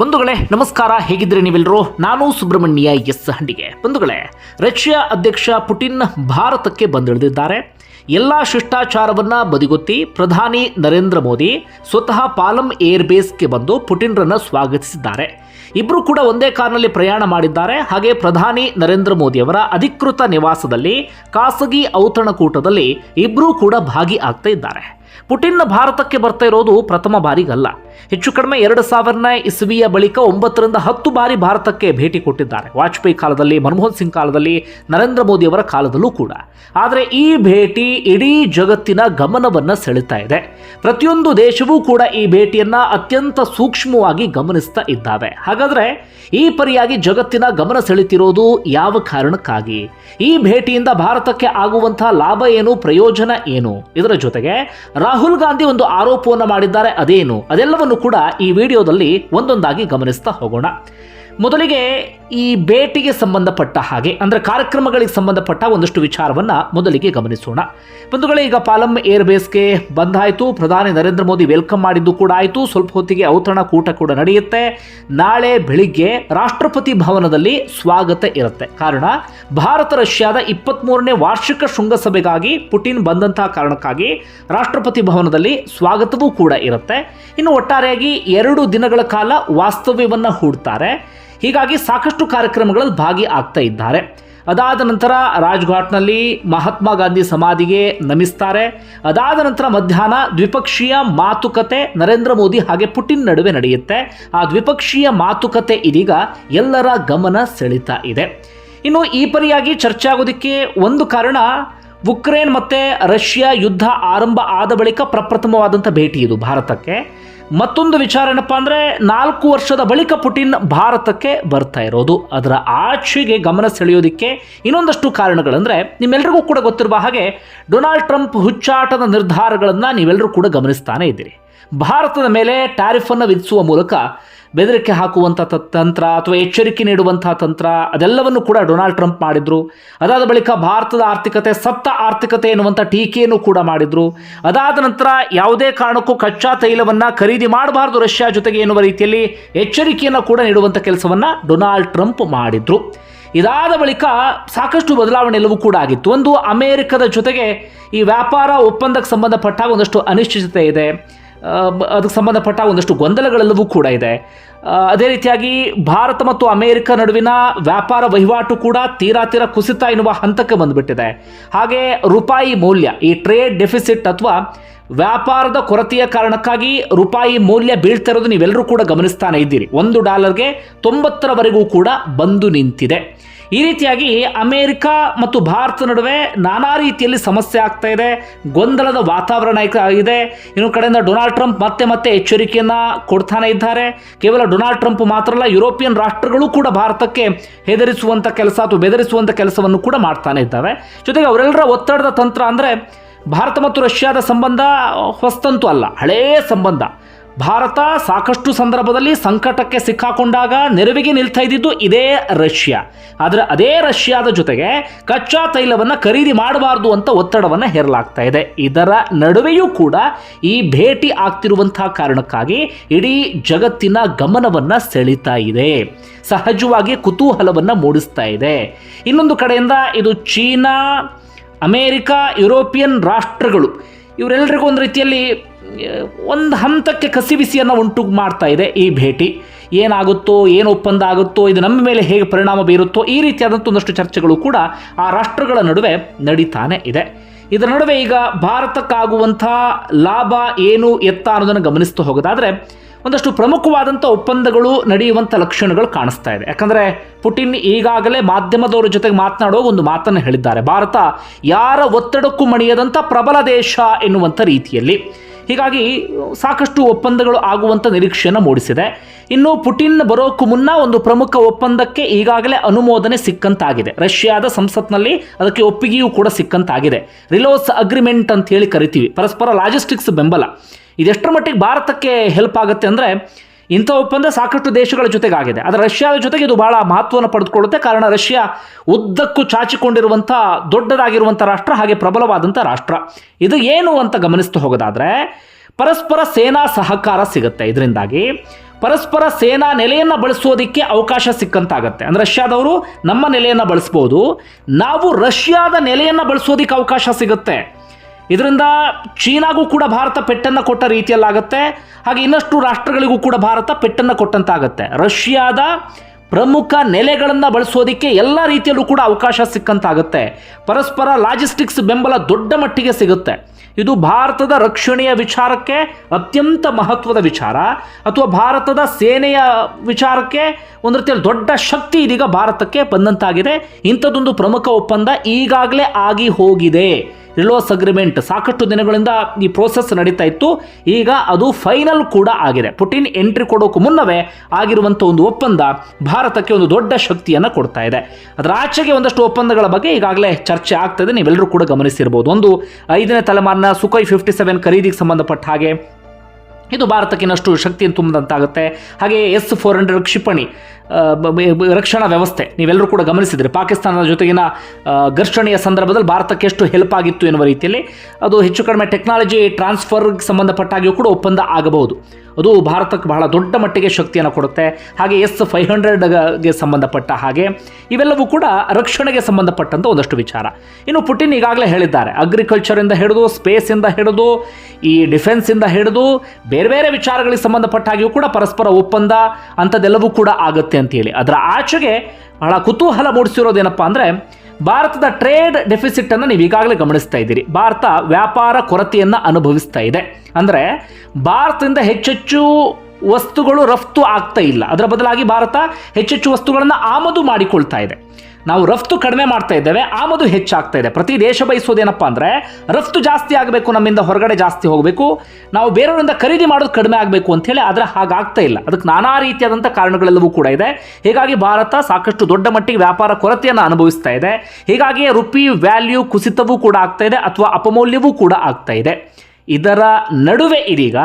ಬಂಧುಗಳೇ, ನಮಸ್ಕಾರ. ಹೇಗಿದ್ರೆ ನೀವೆಲ್ಲರೂ? ನಾನು ಸುಬ್ರಹ್ಮಣ್ಯ ಎಸ್ ಹಂಡಿಗೆ. ಬಂಧುಗಳೇ, ರಷ್ಯಾ ಅಧ್ಯಕ್ಷ ಪುಟಿನ್ ಭಾರತಕ್ಕೆ ಬಂದಿಳಿದಿದ್ದಾರೆ. ಎಲ್ಲ ಶಿಷ್ಟಾಚಾರವನ್ನು ಬದಿಗೊತ್ತಿ ಪ್ರಧಾನಿ ನರೇಂದ್ರ ಮೋದಿ ಸ್ವತಃ ಪಾಲಂ ಏರ್ ಬೇಸ್ಗೆ ಬಂದು ಪುಟಿನ್ರನ್ನು ಸ್ವಾಗತಿಸಿದ್ದಾರೆ. ಇಬ್ಬರು ಕೂಡ ಒಂದೇ ಕಾರ್ನಲ್ಲಿ ಪ್ರಯಾಣ ಮಾಡಿದ್ದಾರೆ. ಹಾಗೆ ಪ್ರಧಾನಿ ನರೇಂದ್ರ ಮೋದಿ ಅವರ ಅಧಿಕೃತ ನಿವಾಸದಲ್ಲಿ ಖಾಸಗಿ ಔತಣಕೂಟದಲ್ಲಿ ಇಬ್ಬರೂ ಕೂಡ ಭಾಗಿ ಆಗ್ತಾ ಇದ್ದಾರೆ. ಪುಟಿನ್ ಭಾರತಕ್ಕೆ ಬರ್ತಾ ಇರೋದು ಪ್ರಥಮ ಬಾರಿಗಲ್ಲ. ಹೆಚ್ಚು ಕಡಿಮೆ ಎರಡು ಸಾವಿರನೇ ಇಸವಿಯ ಬಳಿಕ ಒಂಬತ್ತರಿಂದ ಹತ್ತು ಬಾರಿ ಭಾರತಕ್ಕೆ ಭೇಟಿ ಕೊಟ್ಟಿದ್ದಾರೆ. ವಾಜಪೇಯಿ ಕಾಲದಲ್ಲಿ, ಮನಮೋಹನ್ ಸಿಂಗ್ ಕಾಲದಲ್ಲಿ, ನರೇಂದ್ರ ಮೋದಿಯವರ ಕಾಲದಲ್ಲೂ ಕೂಡ. ಆದರೆ ಈ ಭೇಟಿ ಇಡೀ ಜಗತ್ತಿನ ಗಮನವನ್ನು ಸೆಳೆತಾ ಇದೆ. ಪ್ರತಿಯೊಂದು ದೇಶವೂ ಕೂಡ ಈ ಭೇಟಿಯನ್ನ ಅತ್ಯಂತ ಸೂಕ್ಷ್ಮವಾಗಿ ಗಮನಿಸ್ತಾ ಇದ್ದಾವೆ. ಹಾಗಾದ್ರೆ ಈ ಪರಿಯಾಗಿ ಜಗತ್ತಿನ ಗಮನ ಸೆಳೆತಿರೋದು ಯಾವ ಕಾರಣಕ್ಕಾಗಿ? ಈ ಭೇಟಿಯಿಂದ ಭಾರತಕ್ಕೆ ಆಗುವಂತಹ ಲಾಭ ಏನು, ಪ್ರಯೋಜನ ಏನು? ಇದರ ಜೊತೆಗೆ ರಾಹುಲ್ ಗಾಂಧಿ ಒಂದು ಆರೋಪವನ್ನು ಮಾಡಿದ್ದಾರೆ ಅದೇನು? ಅದೆಲ್ಲವನ್ನು ಕೂಡ ಈ ವಿಡಿಯೋದಲ್ಲಿ ಒಂದೊಂದಾಗಿ ಗಮನಿಸ್ತಾ ಹೋಗೋಣ. ಮೊದಲಿಗೆ ಈ ಭೇಟಿಗೆ ಸಂಬಂಧಪಟ್ಟ ಹಾಗೆ, ಅಂದರೆ ಕಾರ್ಯಕ್ರಮಗಳಿಗೆ ಸಂಬಂಧಪಟ್ಟ ಒಂದಷ್ಟು ವಿಚಾರವನ್ನು ಮೊದಲಿಗೆ ಗಮನಿಸೋಣ. ಬಂಧುಗಳೇ, ಈಗ ಪಾಲಂ ಏರ್ ಬೇಸ್ಗೆ ಬಂದಾಯಿತು. ಪ್ರಧಾನಿ ನರೇಂದ್ರ ಮೋದಿ ವೆಲ್ಕಮ್ ಮಾಡಿದ್ದು ಕೂಡ ಆಯಿತು. ಸ್ವಲ್ಪ ಹೊತ್ತಿಗೆ ಔತಣ ಕೂಟ ಕೂಡ ನಡೆಯುತ್ತೆ. ನಾಳೆ ಬೆಳಿಗ್ಗೆ ರಾಷ್ಟ್ರಪತಿ ಭವನದಲ್ಲಿ ಸ್ವಾಗತ ಇರುತ್ತೆ. ಕಾರಣ, ಭಾರತ ರಷ್ಯಾದ ಇಪ್ಪತ್ತ್ಮೂರನೇ ವಾರ್ಷಿಕ ಶೃಂಗಸಭೆಗಾಗಿ ಪುಟಿನ್ ಬಂದಂತಹ ಕಾರಣಕ್ಕಾಗಿ ರಾಷ್ಟ್ರಪತಿ ಭವನದಲ್ಲಿ ಸ್ವಾಗತವೂ ಕೂಡ ಇರುತ್ತೆ. ಇನ್ನು ಒಟ್ಟಾರೆಯಾಗಿ ಎರಡು ದಿನಗಳ ಕಾಲ ವಾಸ್ತವ್ಯವನ್ನು ಹೂಡ್ತಾರೆ. ಹೀಗಾಗಿ ಸಾಕಷ್ಟು ಕಾರ್ಯಕ್ರಮಗಳಲ್ಲಿ ಭಾಗಿ ಆಗ್ತಾ ಇದ್ದಾರೆ. ಅದಾದ ನಂತರ ರಾಜ್ಘಾಟ್ನಲ್ಲಿ ಮಹಾತ್ಮ ಗಾಂಧಿ ಸಮಾಧಿಗೆ ನಮಿಸ್ತಾರೆ. ಅದಾದ ನಂತರ ಮಧ್ಯಾಹ್ನ ದ್ವಿಪಕ್ಷೀಯ ಮಾತುಕತೆ ನರೇಂದ್ರ ಮೋದಿ ಹಾಗೆ ಪುಟಿನ್ ನಡುವೆ ನಡೆಯುತ್ತೆ. ಆ ದ್ವಿಪಕ್ಷೀಯ ಮಾತುಕತೆ ಇದೀಗ ಎಲ್ಲರ ಗಮನ ಸೆಳೀತಾ ಇದೆ. ಇನ್ನು ಈ ಪರಿಯಾಗಿ ಚರ್ಚೆ ಆಗೋದಕ್ಕೆ ಒಂದು ಕಾರಣ, ಉಕ್ರೇನ್ ಮತ್ತು ರಷ್ಯಾ ಯುದ್ಧ ಆರಂಭ ಆದ ಬಳಿಕ ಪ್ರಪ್ರಥಮವಾದಂಥ ಭೇಟಿ ಇದು ಭಾರತಕ್ಕೆ. ಮತ್ತೊಂದು ವಿಚಾರ ಏನಪ್ಪ ಅಂದರೆ ನಾಲ್ಕು ವರ್ಷದ ಬಳಿಕ ಪುಟಿನ್ ಭಾರತಕ್ಕೆ ಬರ್ತಾ ಇರೋದು. ಅದರ ಆಚೆಗೆ ಗಮನ ಸೆಳೆಯೋದಕ್ಕೆ ಇನ್ನೊಂದಷ್ಟು ಕಾರಣಗಳಂದರೆ ನಿಮ್ಮೆಲ್ಲರಿಗೂ ಕೂಡ ಗೊತ್ತಿರುವ ಹಾಗೆ ಡೊನಾಲ್ಡ್ ಟ್ರಂಪ್ ಹುಚ್ಚಾಟದ ನಿರ್ಧಾರಗಳನ್ನು ನೀವೆಲ್ಲರೂ ಕೂಡ ಗಮನಿಸ್ತಾನೆ ಇದ್ದೀರಿ. ಭಾರತದ ಮೇಲೆ ಟ್ಯಾರಿಫನ್ನು ವಿಧಿಸುವ ಮೂಲಕ ಬೆದರಿಕೆ ಹಾಕುವಂಥ ತಂತ್ರ ಅಥವಾ ಎಚ್ಚರಿಕೆ ನೀಡುವಂಥ ತಂತ್ರ ಅದೆಲ್ಲವನ್ನು ಕೂಡ ಡೊನಾಲ್ಡ್ ಟ್ರಂಪ್ ಮಾಡಿದರು. ಅದಾದ ಬಳಿಕ ಭಾರತದ ಆರ್ಥಿಕತೆ ಸತ್ತ ಆರ್ಥಿಕತೆ ಎನ್ನುವಂಥ ಟೀಕೆಯನ್ನು ಕೂಡ ಮಾಡಿದರು. ಅದಾದ ನಂತರ ಯಾವುದೇ ಕಾರಣಕ್ಕೂ ಕಚ್ಚಾ ತೈಲವನ್ನು ಖರೀದಿ ಮಾಡಬಾರ್ದು ರಷ್ಯಾ ಜೊತೆಗೆ ಎನ್ನುವ ರೀತಿಯಲ್ಲಿ ಎಚ್ಚರಿಕೆಯನ್ನು ಕೂಡ ನೀಡುವಂಥ ಕೆಲಸವನ್ನು ಡೊನಾಲ್ಡ್ ಟ್ರಂಪ್ ಮಾಡಿದರು. ಇದಾದ ಬಳಿಕ ಸಾಕಷ್ಟು ಬದಲಾವಣೆ ಎಲ್ಲವೂ ಕೂಡ ಆಗಿತ್ತು. ಒಂದು ಅಮೇರಿಕದ ಜೊತೆಗೆ ಈ ವ್ಯಾಪಾರ ಒಪ್ಪಂದಕ್ಕೆ ಸಂಬಂಧಪಟ್ಟ ಒಂದಷ್ಟು ಅನಿಶ್ಚಿತತೆ ಇದೆ. ಅದಕ್ಕೆ ಸಂಬಂಧಪಟ್ಟ ಒಂದಷ್ಟು ಗೊಂದಲಗಳೆಲ್ಲವೂ ಕೂಡ ಇದೆ. ಅದೇ ರೀತಿಯಾಗಿ ಭಾರತ ಮತ್ತು ಅಮೇರಿಕ ನಡುವಿನ ವ್ಯಾಪಾರ ವಹಿವಾಟು ಕೂಡ ತೀರಾ ತೀರಾ ಕುಸಿತ ಎನ್ನುವ ಹಂತಕ್ಕೆ ಬಂದುಬಿಟ್ಟಿದೆ. ಹಾಗೆ ರೂಪಾಯಿ ಮೌಲ್ಯ, ಈ ಟ್ರೇಡ್ ಡೆಫಿಸಿಟ್ ಅಥವಾ ವ್ಯಾಪಾರದ ಕೊರತೆಯ ಕಾರಣಕ್ಕಾಗಿ ರೂಪಾಯಿ ಮೌಲ್ಯ ಬೀಳ್ತಾ ಇರೋದು ನೀವೆಲ್ಲರೂ ಕೂಡ ಗಮನಿಸ್ತಾನೆ ಇದ್ದೀರಿ. ಒಂದು ಡಾಲರ್ಗೆ ತೊಂಬತ್ತರವರೆಗೂ ಕೂಡ ಬಂದು ನಿಂತಿದೆ. ಈ ರೀತಿಯಾಗಿ ಅಮೆರಿಕ ಮತ್ತು ಭಾರತ ನಡುವೆ ನಾನಾ ರೀತಿಯಲ್ಲಿ ಸಮಸ್ಯೆ ಆಗ್ತಾ ಇದೆ. ಗೊಂದಲದ ವಾತಾವರಣ ಆಗಿದೆ. ಇನ್ನು ಕಡೆಯಿಂದ ಡೊನಾಲ್ಡ್ ಟ್ರಂಪ್ ಮತ್ತೆ ಮತ್ತೆ ಎಚ್ಚರಿಕೆಯನ್ನು ಕೊಡ್ತಾನೆ ಇದ್ದಾರೆ. ಕೇವಲ ಡೊನಾಲ್ಡ್ ಟ್ರಂಪ್ ಮಾತ್ರ ಅಲ್ಲ, ಯುರೋಪಿಯನ್ ರಾಷ್ಟ್ರಗಳು ಕೂಡ ಭಾರತಕ್ಕೆ ಹೆದರಿಸುವಂಥ ಕೆಲಸ ಅಥವಾ ಬೆದರಿಸುವಂಥ ಕೆಲಸವನ್ನು ಕೂಡ ಮಾಡ್ತಾನೆ ಇದ್ದಾವೆ. ಜೊತೆಗೆ ಅವರೆಲ್ಲರ ಒತ್ತಡದ ತಂತ್ರ ಅಂದರೆ ಭಾರತ ಮತ್ತು ರಷ್ಯಾದ ಸಂಬಂಧ ಹೊಸ್ತಂತೂ ಅಲ್ಲ ಹಳೆಯ ಸಂಬಂಧ. ಭಾರತ ಸಾಕಷ್ಟು ಸಂದರ್ಭದಲ್ಲಿ ಸಂಕಟಕ್ಕೆ ಸಿಕ್ಕಾಕೊಂಡಾಗ ನೆರವಿಗೆ ನಿಲ್ತಾ ಇದ್ದಿದ್ದು ಇದೇ ರಷ್ಯಾ. ಆದರೆ ಅದೇ ರಷ್ಯಾದ ಜೊತೆಗೆ ಕಚ್ಚಾ ತೈಲವನ್ನು ಖರೀದಿ ಮಾಡಬಾರ್ದು ಅಂತ ಒತ್ತಡವನ್ನು ಹೇರಲಾಗ್ತಾ ಇದೆ. ಇದರ ನಡುವೆಯೂ ಕೂಡ ಈ ಭೇಟಿ ಆಗ್ತಿರುವಂತಹ ಕಾರಣಕ್ಕಾಗಿ ಇಡೀ ಜಗತ್ತಿನ ಗಮನವನ್ನು ಸೆಳೀತಾ ಇದೆ. ಸಹಜವಾಗಿ ಕುತೂಹಲವನ್ನು ಮೂಡಿಸ್ತಾ ಇದೆ. ಇನ್ನೊಂದು ಕಡೆಯಿಂದ ಇದು ಚೀನಾ ಅಮೇರಿಕ, ಯುರೋಪಿಯನ್ ರಾಷ್ಟ್ರಗಳು ಇವರೆಲ್ಲರಿಗೂ ಒಂದು ರೀತಿಯಲ್ಲಿ ಒಂದು ಹಂತಕ್ಕೆ ಕಸಿಬಿಸಿಯನ್ನು ಉಂಟು ಮಾಡ್ತಾ ಇದೆ ಈ ಭೇಟಿ. ಏನಾಗುತ್ತೋ, ಏನು ಒಪ್ಪಂದ ಆಗುತ್ತೋ ಇದು ನಮ್ಮ ಮೇಲೆ ಹೇಗೆ ಪರಿಣಾಮ ಬೀರುತ್ತೋ ಈ ರೀತಿಯಾದಂಥ ಒಂದಷ್ಟು ಚರ್ಚೆಗಳು ಕೂಡ ಆ ರಾಷ್ಟ್ರಗಳ ನಡುವೆ ನಡೀತಾನೆ ಇದೆ. ಇದರ ನಡುವೆ ಈಗ ಭಾರತಕ್ಕಾಗುವಂಥ ಲಾಭ ಏನು, ಎತ್ತ ಅನ್ನೋದನ್ನು ಗಮನಿಸ್ತಾ ಹೋಗೋದಾದರೆ ಒಂದಷ್ಟು ಪ್ರಮುಖವಾದಂಥ ಒಪ್ಪಂದಗಳು ನಡೆಯುವಂಥ ಲಕ್ಷಣಗಳು ಕಾಣಿಸ್ತಾ ಇದೆ. ಯಾಕಂದರೆ ಪುಟಿನ್ ಈಗಾಗಲೇ ಮಾಧ್ಯಮದವರ ಜೊತೆಗೆ ಮಾತನಾಡುವ ಒಂದು ಮಾತನ್ನು ಹೇಳಿದ್ದಾರೆ. ಭಾರತ ಯಾರ ಒತ್ತಡಕ್ಕೂ ಮಣಿಯದಂಥ ಪ್ರಬಲ ದೇಶ ಎನ್ನುವಂಥ ರೀತಿಯಲ್ಲಿ. ಹೀಗಾಗಿ ಸಾಕಷ್ಟು ಒಪ್ಪಂದಗಳು ಆಗುವಂಥ ನಿರೀಕ್ಷೆಯನ್ನು ಮೂಡಿಸಿದೆ. ಇನ್ನು ಪುಟಿನ್ ಬರೋಕ್ಕೂ ಮುನ್ನ ಒಂದು ಪ್ರಮುಖ ಒಪ್ಪಂದಕ್ಕೆ ಈಗಾಗಲೇ ಅನುಮೋದನೆ ಸಿಕ್ಕಂತಾಗಿದೆ. ರಷ್ಯಾದ ಸಂಸತ್ನಲ್ಲಿ ಅದಕ್ಕೆ ಒಪ್ಪಿಗೆಯೂ ಕೂಡ ಸಿಕ್ಕಂತಾಗಿದೆ. ರಿಲೋಸ್ ಅಗ್ರಿಮೆಂಟ್ ಅಂತ ಹೇಳಿ ಕರಿತೀವಿ. ಪರಸ್ಪರ ಲಾಜಿಸ್ಟಿಕ್ಸ್ ಬೆಂಬಲ. ಇದೆಷ್ಟರ ಮಟ್ಟಿಗೆ ಭಾರತಕ್ಕೆ ಹೆಲ್ಪ್ ಆಗುತ್ತೆ ಅಂದರೆ ಇಂಥ ಒಪ್ಪಂದ ಸಾಕಷ್ಟು ದೇಶಗಳ ಜೊತೆಗಾಗಿದೆ. ಆದರೆ ರಷ್ಯಾದ ಜೊತೆಗೆ ಇದು ಬಹಳ ಮಹತ್ವವನ್ನು ಪಡೆದುಕೊಳ್ಳುತ್ತೆ. ಕಾರಣ ರಷ್ಯಾ ಉದ್ದಕ್ಕೂ ಚಾಚಿಕೊಂಡಿರುವಂಥ ದೊಡ್ಡದಾಗಿರುವಂಥ ರಾಷ್ಟ್ರ ಹಾಗೆ ಪ್ರಬಲವಾದಂಥ ರಾಷ್ಟ್ರ. ಇದು ಏನು ಅಂತ ಗಮನಿಸ್ತಾ ಹೋಗೋದಾದರೆ ಪರಸ್ಪರ ಸೇನಾ ಸಹಕಾರ ಸಿಗುತ್ತೆ. ಇದರಿಂದಾಗಿ ಪರಸ್ಪರ ಸೇನಾ ನೆಲೆಯನ್ನು ಬಳಸೋದಕ್ಕೆ ಅವಕಾಶ ಸಿಕ್ಕಂತಾಗತ್ತೆ. ಅಂದರೆ ರಷ್ಯಾದವರು ನಮ್ಮ ನೆಲೆಯನ್ನು ಬಳಸ್ಬೋದು. ನಾವು ರಷ್ಯಾದ ನೆಲೆಯನ್ನು ಬಳಸೋದಕ್ಕೆ ಅವಕಾಶ ಸಿಗುತ್ತೆ. ಇದರಿಂದ ಚೀನಾಗೂ ಕೂಡ ಭಾರತ ಪೆಟ್ಟನ್ನು ಕೊಟ್ಟ ರೀತಿಯಲ್ಲಾಗುತ್ತೆ. ಹಾಗೆ ಇನ್ನಷ್ಟು ರಾಷ್ಟ್ರಗಳಿಗೂ ಕೂಡ ಭಾರತ ಪೆಟ್ಟನ್ನು ಕೊಟ್ಟಂತಾಗುತ್ತೆ. ರಷ್ಯಾದ ಪ್ರಮುಖ ನೆಲೆಗಳನ್ನು ಬಳಸೋದಕ್ಕೆ ಎಲ್ಲ ರೀತಿಯಲ್ಲೂ ಕೂಡ ಅವಕಾಶ ಸಿಕ್ಕಂತಾಗುತ್ತೆ. ಪರಸ್ಪರ ಲಾಜಿಸ್ಟಿಕ್ಸ್ ಬೆಂಬಲ ದೊಡ್ಡ ಮಟ್ಟಿಗೆ ಸಿಗುತ್ತೆ. ಇದು ಭಾರತದ ರಕ್ಷಣೆಯ ವಿಚಾರಕ್ಕೆ ಅತ್ಯಂತ ಮಹತ್ವದ ವಿಚಾರ. ಅಥವಾ ಭಾರತದ ಸೇನೆಯ ವಿಚಾರಕ್ಕೆ ಒಂದು ರೀತಿಯಲ್ಲಿ ದೊಡ್ಡ ಶಕ್ತಿ ಇದೀಗ ಭಾರತಕ್ಕೆ ಬಂದಂತಾಗಿದೆ. ಇಂಥದ್ದೊಂದು ಪ್ರಮುಖ ಒಪ್ಪಂದ ಈಗಾಗಲೇ ಆಗಿ ಹೋಗಿದೆ. ರಿಲೋಸ್ ಅಗ್ರಿಮೆಂಟ್ ಸಾಕಷ್ಟು ದಿನಗಳಿಂದ ಈ ಪ್ರೋಸೆಸ್ ನಡೀತಾ ಇತ್ತು. ಈಗ ಅದು ಫೈನಲ್ ಕೂಡ ಆಗಿದೆ. ಪುಟಿನ್ ಎಂಟ್ರಿ ಕೊಡೋಕೆ ಮುನ್ನವೇ ಆಗಿರುವಂಥ ಒಂದು ಒಪ್ಪಂದ ಭಾರತಕ್ಕೆ ಒಂದು ದೊಡ್ಡ ಶಕ್ತಿಯನ್ನು ಕೊಡ್ತಾ ಇದೆ. ಅದರ ಆಚೆಗೆ ಒಂದಷ್ಟು ಒಪ್ಪಂದಗಳ ಬಗ್ಗೆ ಈಗಾಗಲೇ ಚರ್ಚೆ ಆಗ್ತದೆ ನೀವೆಲ್ಲರೂ ಕೂಡ ಗಮನಿಸಿರ್ಬೋದು. ಒಂದು ಐದನೇ ತಲೆಮಾರಿನ ಸುಖೈ ಫಿಫ್ಟಿ ಸೆವೆನ್ ಖರೀದಿಗೆ ಸಂಬಂಧಪಟ್ಟ ಹಾಗೆ ಇದು ಭಾರತಕ್ಕೆ ಇನ್ನಷ್ಟು ಶಕ್ತಿಯನ್ನು ತುಂಬಿದಂತಾಗುತ್ತೆ. ಹಾಗೆ ಎಸ್ ಫೋರ್ ಹಂಡ್ರೆಡ್ ಕ್ಷಿಪಣಿ ರಕ್ಷಣಾ ವ್ಯವಸ್ಥೆ. ನೀವೆಲ್ಲರೂ ಕೂಡ ಗಮನಿಸಿದರೆ. ಪಾಕಿಸ್ತಾನದ ಜೊತೆಗಿನ ಘರ್ಷಣೆಯ ಸಂದರ್ಭದಲ್ಲಿ ಭಾರತಕ್ಕೆ ಎಷ್ಟು ಹೆಲ್ಪ್ ಆಗಿತ್ತು ಎನ್ನುವ ರೀತಿಯಲ್ಲಿ ಅದು ಹೆಚ್ಚು ಕಡಿಮೆ ಟೆಕ್ನಾಲಜಿ ಟ್ರಾನ್ಸ್ಫರ್ಗೆ ಸಂಬಂಧಪಟ್ಟಾಗಿಯೂ ಕೂಡ ಒಪ್ಪಂದ ಆಗಬಹುದು. ಅದು ಭಾರತಕ್ಕೆ ಬಹಳ ದೊಡ್ಡ ಮಟ್ಟಿಗೆ ಶಕ್ತಿಯನ್ನು ಕೊಡುತ್ತೆ. ಹಾಗೆ ಎಸ್ ಫೈವ್ ಹಂಡ್ರೆಡ್ಗೆ ಸಂಬಂಧಪಟ್ಟ ಹಾಗೆ ಇವೆಲ್ಲವೂ ಕೂಡ ರಕ್ಷಣೆಗೆ ಸಂಬಂಧಪಟ್ಟಂಥ ಒಂದಷ್ಟು ವಿಚಾರ. ಇನ್ನು ಪುಟಿನ್ ಈಗಾಗಲೇ ಹೇಳಿದ್ದಾರೆ. ಅಗ್ರಿಕಲ್ಚರಿಂದ ಹಿಡಿದು ಸ್ಪೇಸಿಂದ ಹಿಡಿದು, ಈ ಡಿಫೆನ್ಸಿಂದ ಹಿಡಿದು, ಬೇರೆ ಬೇರೆ ವಿಚಾರಗಳಿಗೆ ಸಂಬಂಧಪಟ್ಟಾಗಿಯೂ ಕೂಡ ಪರಸ್ಪರ ಒಪ್ಪಂದ ಅಂಥದ್ದೆಲ್ಲವೂ ಕೂಡ ಆಗುತ್ತೆ. ಅಂತೇಳಿ. ಅದರ ಆಚೆಗೆ ಬಹಳ ಕುತೂಹಲ ಮೂಡಿಸಿರೋದೇನಪ್ಪ ಅಂದರೆ, ಭಾರತದ ಟ್ರೇಡ್ ಡೆಫಿಸಿಟ್ ಅನ್ನು ನೀವು ಈಗಾಗಲೇ ಗಮನಿಸ್ತಾ ಇದ್ದೀರಿ. ಭಾರತ ವ್ಯಾಪಾರ ಕೊರತೆಯನ್ನು ಅನುಭವಿಸ್ತಾ ಇದೆ. ಅಂದರೆ, ಭಾರತದಿಂದ ಹೆಚ್ಚೆಚ್ಚು ವಸ್ತುಗಳು ರಫ್ತು ಆಗ್ತಾ ಇಲ್ಲ. ಅದರ ಬದಲಾಗಿ ಭಾರತ ಹೆಚ್ಚೆಚ್ಚು ವಸ್ತುಗಳನ್ನು ಆಮದು ಮಾಡಿಕೊಳ್ತಾ ಇದೆ. ನಾವು ರಫ್ತು ಕಡಿಮೆ ಮಾಡ್ತಾ ಇದ್ದೇವೆ, ಆಮದು ಹೆಚ್ಚಾಗ್ತಾ ಇದೆ. ಪ್ರತಿ ದೇಶ ಬಯಸೋದೇನಪ್ಪ ಅಂದರೆ, ರಫ್ತು ಜಾಸ್ತಿ ಆಗಬೇಕು, ನಮ್ಮಿಂದ ಹೊರಗಡೆ ಜಾಸ್ತಿ ಹೋಗಬೇಕು. ನಾವು ಬೇರೆಯವರಿಂದ ಖರೀದಿ ಮಾಡೋದು ಕಡಿಮೆ ಆಗಬೇಕು ಅಂತೇಳಿ ಆದರೆ ಹಾಗಾಗ್ತಾ ಇಲ್ಲ. ಅದಕ್ಕೆ ನಾನಾ ರೀತಿಯಾದಂಥ ಕಾರಣಗಳೆಲ್ಲವೂ ಕೂಡ ಇದೆ. ಹೀಗಾಗಿ ಭಾರತ ಸಾಕಷ್ಟು ದೊಡ್ಡ ಮಟ್ಟಿಗೆ ವ್ಯಾಪಾರ ಕೊರತೆಯನ್ನು ಅನುಭವಿಸ್ತಾ ಇದೆ. ಹೀಗಾಗಿ ರುಪಿ ವ್ಯಾಲ್ಯೂ ಕುಸಿತವೂ ಕೂಡ ಆಗ್ತಾ ಇದೆ, ಅಥವಾ ಅಪಮೌಲ್ಯವೂ ಕೂಡ ಆಗ್ತಾ ಇದೆ. ಇದರ ನಡುವೆ ಇದೀಗ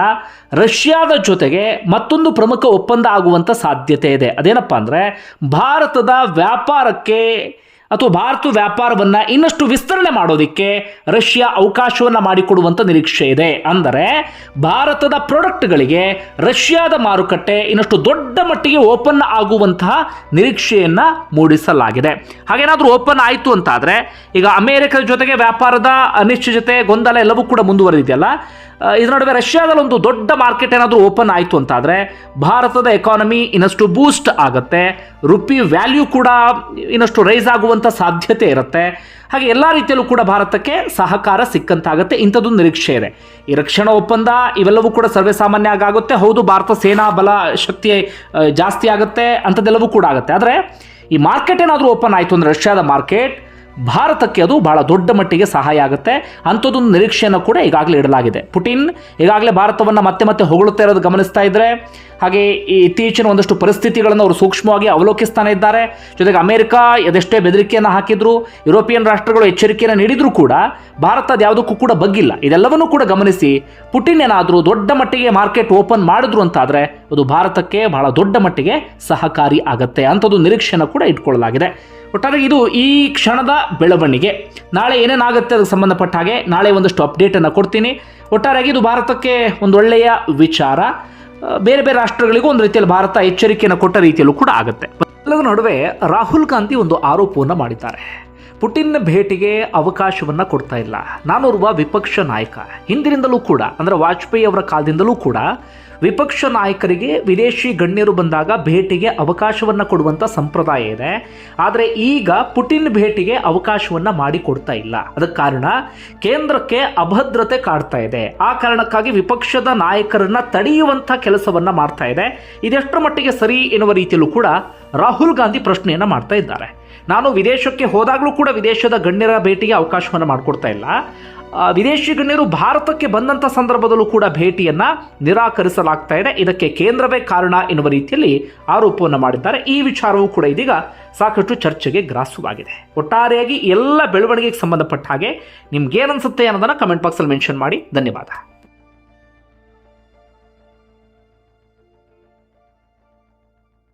ರಷ್ಯಾದ ಜೊತೆಗೆ ಮತ್ತೊಂದು ಪ್ರಮುಖ ಒಪ್ಪಂದ ಆಗುವಂಥ ಸಾಧ್ಯತೆ ಇದೆ. ಅದೇನಪ್ಪ ಅಂದರೆ, ಭಾರತದ ವ್ಯಾಪಾರಕ್ಕೆ ಅಥವಾ ಭಾರತ ವ್ಯಾಪಾರವನ್ನು ಇನ್ನಷ್ಟು ವಿಸ್ತರಣೆ ಮಾಡೋದಕ್ಕೆ ರಷ್ಯಾ ಅವಕಾಶವನ್ನು ಮಾಡಿಕೊಡುವಂಥ ನಿರೀಕ್ಷೆ ಇದೆ. ಅಂದರೆ ಭಾರತದ ಪ್ರಾಡಕ್ಟ್ಗಳಿಗೆ ರಷ್ಯಾದ ಮಾರುಕಟ್ಟೆ ಇನ್ನಷ್ಟು ದೊಡ್ಡ ಮಟ್ಟಿಗೆ ಓಪನ್ ಆಗುವಂತಹ ನಿರೀಕ್ಷೆಯನ್ನು ಮೂಡಿಸಲಾಗಿದೆ. ಹಾಗೇನಾದರೂ ಓಪನ್ ಆಯಿತು ಅಂತಾದರೆ ಈಗ ಅಮೆರಿಕದ ಜೊತೆಗೆ ವ್ಯಾಪಾರದ ಅನಿಶ್ಚಿತತೆ, ಗೊಂದಲ ಎಲ್ಲವೂ ಕೂಡ ಮುಂದುವರೆದಿದೆಯಲ್ಲ. ಇದರ ನಡುವೆ ರಷ್ಯಾದಲ್ಲಿ ಒಂದು ದೊಡ್ಡ ಮಾರ್ಕೆಟ್ ಏನಾದರೂ ಓಪನ್ ಆಯಿತು ಅಂತಾದರೆ ಭಾರತದ ಎಕಾನಮಿ ಇನ್ನಷ್ಟು ಬೂಸ್ಟ್ ಆಗುತ್ತೆ ರುಪಿ ವ್ಯಾಲ್ಯೂ ಕೂಡ ಇನ್ನಷ್ಟು ರೈಸ್ ಆಗುವಂಥ ಸಾಧ್ಯತೆ ಇರುತ್ತೆ. ಹಾಗೆ ಎಲ್ಲ ರೀತಿಯಲ್ಲೂ ಕೂಡ ಭಾರತಕ್ಕೆ ಸಹಕಾರ ಸಿಕ್ಕಂತಾಗುತ್ತೆ, ಇಂಥದ್ದೊಂದು ನಿರೀಕ್ಷೆ ಇದೆ. ಈ ರಕ್ಷಣಾ ಒಪ್ಪಂದ ಇವೆಲ್ಲವೂ ಕೂಡ ಸರ್ವೇ ಸಾಮಾನ್ಯ ಆಗುತ್ತೆ ಹೌದು, ಭಾರತ ಸೇನಾ ಬಲ ಶಕ್ತಿ ಜಾಸ್ತಿ ಆಗುತ್ತೆ, ಅಂಥದ್ದೆಲ್ಲವೂ ಕೂಡ ಆಗುತ್ತೆ. ಆದರೆ ಈ ಮಾರ್ಕೆಟ್ ಏನಾದರೂ ಓಪನ್ ಆಯಿತು ಅಂದರೆ ರಷ್ಯಾದ ಮಾರ್ಕೆಟ್ ಭಾರತಕ್ಕೆ ಅದು ಬಹಳ ದೊಡ್ಡ ಮಟ್ಟಿಗೆ ಸಹಾಯ ಆಗುತ್ತೆ. ಅಂಥದ್ದೊಂದು ನಿರೀಕ್ಷೆಯನ್ನು ಕೂಡ ಈಗಾಗಲೇ ಇಡಲಾಗಿದೆ. ಪುಟಿನ್ ಈಗಾಗಲೇ ಭಾರತವನ್ನು ಮತ್ತೆ ಮತ್ತೆ ಹೊಗಳುತ್ತಾ ಇರೋದು ಗಮನಿಸ್ತಾ ಇದ್ದರೆ ಹಾಗೆ ಈ ಇತ್ತೀಚಿನ ಒಂದಷ್ಟು ಪರಿಸ್ಥಿತಿಗಳನ್ನು ಅವರು ಸೂಕ್ಷ್ಮವಾಗಿ ಅವಲೋಕಿಸ್ತಾನೆ ಇದ್ದಾರೆ. ಜೊತೆಗೆ ಅಮೆರಿಕ ಎದೆಷ್ಟೇ ಬೆದರಿಕೆಯನ್ನು ಹಾಕಿದ್ರು, ಯುರೋಪಿಯನ್ ರಾಷ್ಟ್ರಗಳು ಎಚ್ಚರಿಕೆಯನ್ನು ನೀಡಿದರೂ ಕೂಡ ಭಾರತ ಯಾವುದಕ್ಕೂ ಕೂಡ ಬಗ್ಗಿಲ್ಲ. ಇದೆಲ್ಲವನ್ನೂ ಕೂಡ ಗಮನಿಸಿ, ಪುಟಿನ್ ಏನಾದರೂ ದೊಡ್ಡ ಮಟ್ಟಿಗೆ ಮಾರ್ಕೆಟ್ ಓಪನ್ ಮಾಡಿದ್ರು ಅಂತಾದರೆ ಅದು ಭಾರತಕ್ಕೆ ಬಹಳ ದೊಡ್ಡ ಮಟ್ಟಿಗೆ ಸಹಕಾರಿ ಆಗುತ್ತೆ ಅಂಥದ್ದು ನಿರೀಕ್ಷೆಯನ್ನು ಕೂಡ ಇಟ್ಕೊಳ್ಳಲಾಗಿದೆ. ಒಟ್ಟಾರೆ ಇದು ಈ ಕ್ಷಣದ ಬೆಳವಣಿಗೆ. ನಾಳೆ ಏನೇನಾಗುತ್ತೆ ಅದಕ್ಕೆ ಸಂಬಂಧಪಟ್ಟ ಹಾಗೆ ನಾಳೆ ಒಂದಷ್ಟು ಅಪ್ಡೇಟನ್ನು ಕೊಡ್ತೀನಿ. ಒಟ್ಟಾರೆಯಾಗಿ ಇದು ಭಾರತಕ್ಕೆ ಒಂದು ಒಳ್ಳೆಯ ವಿಚಾರ. ಬೇರೆ ಬೇರೆ ರಾಷ್ಟ್ರಗಳಿಗೂ ಒಂದು ರೀತಿಯಲ್ಲಿ ಭಾರತ ಎಚ್ಚರಿಕೆಯನ್ನು ಕೊಟ್ಟ ರೀತಿಯಲ್ಲೂ ಕೂಡ ಆಗುತ್ತೆ. ಎಲ್ಲದರ ನಡುವೆ ರಾಹುಲ್ ಗಾಂಧಿ ಒಂದು ಆರೋಪವನ್ನು ಮಾಡಿದ್ದಾರೆ. ಪುಟಿನ್ ಭೇಟಿಗೆ ಅವಕಾಶವನ್ನು ಕೊಡ್ತಾ ಇಲ್ಲ. ನಾನೋರ್ವ ವಿಪಕ್ಷ ನಾಯಕ. ಹಿಂದಿನಿಂದಲೂ ಕೂಡ, ಅಂದರೆ ವಾಜಪೇಯಿ ಅವರ ಕಾಲದಿಂದಲೂ ಕೂಡ, ವಿಪಕ್ಷ ನಾಯಕರಿಗೆ ವಿದೇಶಿ ಗಣ್ಯರು ಬಂದಾಗ ಭೇಟಿಗೆ ಅವಕಾಶವನ್ನು ಕೊಡುವಂಥ ಸಂಪ್ರದಾಯ ಇದೆ. ಆದರೆ ಈಗ ಪುಟಿನ್ ಭೇಟಿಗೆ ಅವಕಾಶವನ್ನು ಮಾಡಿಕೊಡ್ತಾ ಇಲ್ಲ. ಅದಕ್ಕೆ ಕಾರಣ, ಕೇಂದ್ರಕ್ಕೆ ಅಭದ್ರತೆ ಕಾಡ್ತಾ ಇದೆ. ಆ ಕಾರಣಕ್ಕಾಗಿ ವಿಪಕ್ಷದ ನಾಯಕರನ್ನ ತಡೆಯುವಂಥ ಕೆಲಸವನ್ನ ಮಾಡ್ತಾ ಇದೆ. ಇದೆಷ್ಟರ ಮಟ್ಟಿಗೆ ಸರಿ ಎನ್ನುವ ರೀತಿಯಲ್ಲೂ ಕೂಡ ರಾಹುಲ್ ಗಾಂಧಿ ಪ್ರಶ್ನೆಯನ್ನ ಮಾಡ್ತಾ ಇದ್ದಾರೆ. ನಾನು ವಿದೇಶಕ್ಕೆ ಹೋದಾಗಲೂ ಕೂಡ ವಿದೇಶದ ಗಣ್ಯರ ಭೇಟಿಗೆ ಅವಕಾಶವನ್ನು ಮಾಡಿಕೊಡ್ತಾ ಇಲ್ಲ. ವಿದೇಶಿ ಗಣ್ಯರು ಭಾರತಕ್ಕೆ ಬಂದಂಥ ಸಂದರ್ಭದಲ್ಲೂ ಕೂಡ ಭೇಟಿಯನ್ನು ನಿರಾಕರಿಸಲಾಗ್ತಾ ಇದೆ. ಇದಕ್ಕೆ ಕೇಂದ್ರವೇ ಕಾರಣ ಎನ್ನುವ ರೀತಿಯಲ್ಲಿ ಆರೋಪವನ್ನು ಮಾಡಿದ್ದಾರೆ. ಈ ವಿಚಾರವೂ ಕೂಡ ಇದೀಗ ಸಾಕಷ್ಟು ಚರ್ಚೆಗೆ ಗ್ರಾಸವಾಗಿದೆ. ಒಟ್ಟಾರೆಯಾಗಿ ಎಲ್ಲ ಬೆಳವಣಿಗೆಗೆ ಸಂಬಂಧಪಟ್ಟ ಹಾಗೆ ನಿಮ್ಗೇನನ್ಸುತ್ತೆ ಅನ್ನೋದನ್ನು ಕಮೆಂಟ್ ಬಾಕ್ಸಲ್ಲಿ ಮೆನ್ಷನ್ ಮಾಡಿ. ಧನ್ಯವಾದ.